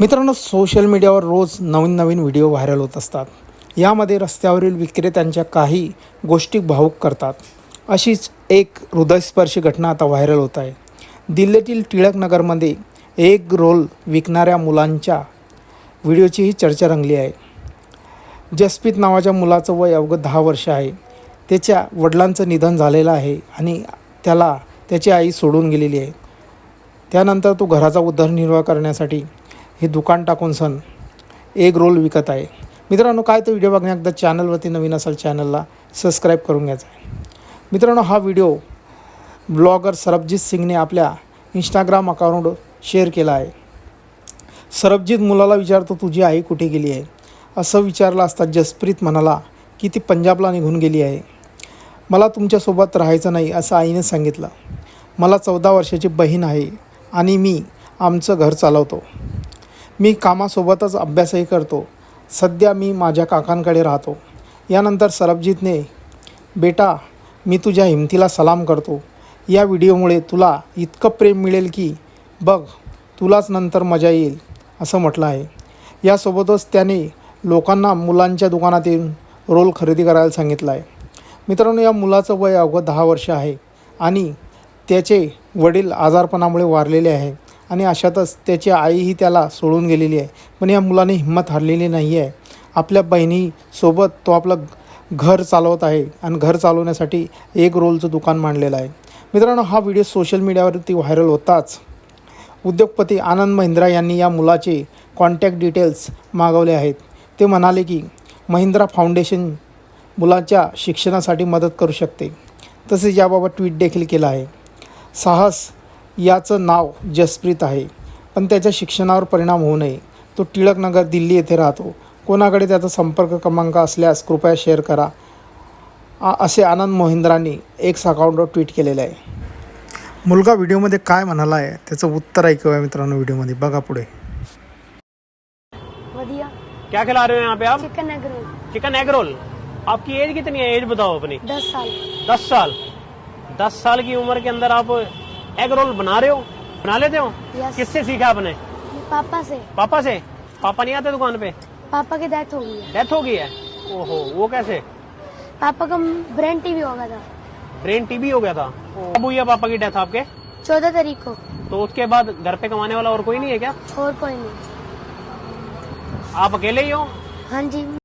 मित्रांनो सोशल मीडियावर रोज नवीन नवीन video viral होत असतात. यामध्ये रस्त्यावरील विक्रेत्यांच्या काही गोष्टी भावूक करतात. अशीच एक हृदयस्पर्शी घटना आता व्हायरल होत आहे. दिल्लीतील टिळकनगरमध्ये एक रोल विकणाऱ्या मुलांच्या व्हिडिओचीही चर्चा रंगली आहे. जसप्रीत नावाच्या मुलाचं वय अवघं दहा वर्ष आहे. त्याच्या वडिलांचं निधन झालेलं आहे आणि त्याला त्याची आई सोडून गेलेली आहे. त्यानंतर तो घराचा उदरनिर्वाह करण्यासाठी हे दुकान टाकून सन एक रोल विकत आहे. मित्रांनो काय तो व्हिडिओ बघण्या एकदा चॅनलवरती नवीन असाल चॅनलला सबस्क्राईब करून घ्यायचा आहे. मित्रांनो हा व्हिडिओ ब्लॉगर सरबजीत सिंगने आपल्या इंस्टाग्राम अकाउंट शेअर केला आहे. सरबजीत मुलाला विचारतो तुझी आई कुठे गेली आहे? असं विचारलं असता जसप्रीत म्हणाला की ती पंजाबला निघून गेली आहे. मला तुमच्यासोबत राहायचं नाही असं आईने सांगितलं. मला चौदा वर्षाची बहीण आहे आणि मी आमचं घर चालवतो. मी कामासोबतच अभ्यासही करतो. सध्या मी माझ्या काकांकडे राहतो. यानंतर सरबजीतने बेटा मी तुझ्या हिमतीला सलाम करतो. या व्हिडिओमुळे तुला इतकं प्रेम मिळेल की बघ तुलाच नंतर मजा येईल असं म्हटलं आहे. यासोबतच त्याने लोकांना मुलांच्या दुकानात येऊन रोल खरेदी करायला सांगितलं आहे. मित्रांनो या मुलाचं वय अवघं दहा वर्ष आहे आणि त्याचे वडील आजारपणामुळे वारलेले आहे. आणि अशातच त्याची आईही त्याला सोडून गेलेली आहे. पण या मुलाने हिंमत हरलेली नाही आहे. आपल्या बहिणीसोबत तो आपलं घर चालवत आहे आणि घर चालवण्यासाठी एक रोलचं दुकान मांडलेलं आहे. मित्रांनो हा व्हिडिओ सोशल मीडियावरती व्हायरल होताच. उद्योगपती आनंद महिंद्रा यांनी या मुलाचे कॉन्टॅक्ट डिटेल्स मागवले आहेत. ते म्हणाले की महिंद्रा फाउंडेशन मुलाच्या शिक्षणासाठी मदत करू शकते. तसेच याबाबत ट्विट देखील केलं आहे. साहस याचं नाव जसप्रीत आहे. पण त्याच्या शिक्षणावर परिणाम होऊ नये. तो टिळकनगर दिल्ली येथे राहतो. कोणाकडे त्याचा संपर्क क्रमांक असल्यास कृपया शेअर करा. आ- असे आनंद मोहिंद्रांनी एक्स अकाउंटवर ट्विट केलेलं आहे. मुलगा व्हिडिओमध्ये काय म्हणाला आहे त्याचं उत्तर ऐकूया मित्रांनो व्हिडिओमध्ये. बघा पुढे. क्या खिला रहे हो यहाँ पे आप? Chicken egg roll chicken egg roll आपकी एज कितनी है? एज बताओ अपनी. दस साल. दस साल? दस साल की उम्र के अंदर आप एग रोल बना रहे हो? बना लेते हो? किससे सीखा आपने? पापा से। पापा से? पापा नहीं आते दुकान पे? पापा की डेथ हो गई है। डेथ हो गई है? ओहो वो कैसे? पापा का ब्रेन टीवी हो गया था। ब्रेन टीबी हो गया था? कब हुई है पापा की डेथ आपके? चौदह तारीख को। तो उसके बाद घर पे कमाने वाला और कोई नहीं है क्या? और कोई नहीं। आप अकेले ही हो? हाँ जी।